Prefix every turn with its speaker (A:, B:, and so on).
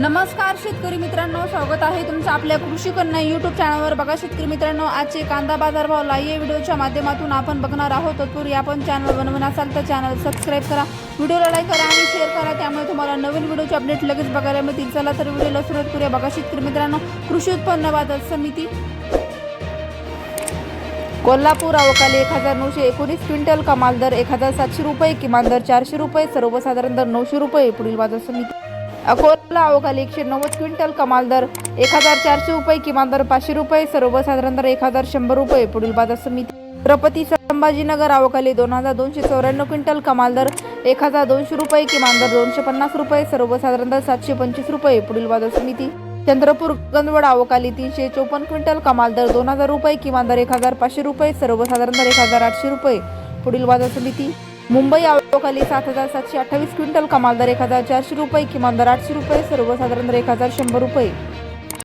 A: नमस्कार शेतकरी मित्रांनो स्वागत आहे तुमचं आपल्या कृषी कन्या युट्यूब चॅनलवर बघा शेतकरी मित्रांनो आजचे कांदा बाजार भाव लाईव्ह व्हिडिओच्या माध्यमातून आपण बघणार आहोत. तत्पूर्वी आपण चॅनल बनवून असाल तर चॅनल सबस्क्राईब करा. व्हिडिओला लाईक करा आणि शेअर करा. त्यामुळे तुम्हाला नवीन व्हिडिओचे अपडेट लगेच बघायला मिळतील. चला तर व्हिडिओला सुरुवात करूया. बघा शेतकरी मित्रांनो कृषी उत्पन्न बाजार समिती कोल्हापूर अवकाली एक हजार नऊशे एकोणीस क्विंटल कमाल दर एक हजार सातशे रुपये किमान दर चारशे रुपये सर्वसाधारण दर नऊशे रुपये पुढील बाजार समिती. अकोला अवकाली एकशे नव्वद क्विंटल कमाल दर एक हजार चारशे रुपये किमान दर पाचशे रुपये सर्वसाधारण दर एक हजार शंभर रुपये. पुढील बाजार समिती छत्रपती संभाजीनगर अवकाली दोन हजार दोनशे चौऱ्याण्णव क्विंटल कमाल दर एक हजार दोनशे रुपये किमान दर दोनशे पन्नास रुपये सर्वसाधारण दर सातशे पंचवीस रुपये. पुढील बाजार समिती चंद्रपूर गंदवड अवकाली तीनशे चोपन्न क्विंटल कमाल दर दोन हजार रुपये किमान दर एक हजार पाचशे रुपये सर्वसाधारण दर एक हजार आठशे रुपये. पुढील बाजार समिती मुंबई अवकाली सात हजार सातशे अठ्ठावीस क्विंटल कमाल दर एक हजार चारशे रुपये किमान दर आठशे रुपये सर्वसाधारण दर एक हजार शंभर रुपये.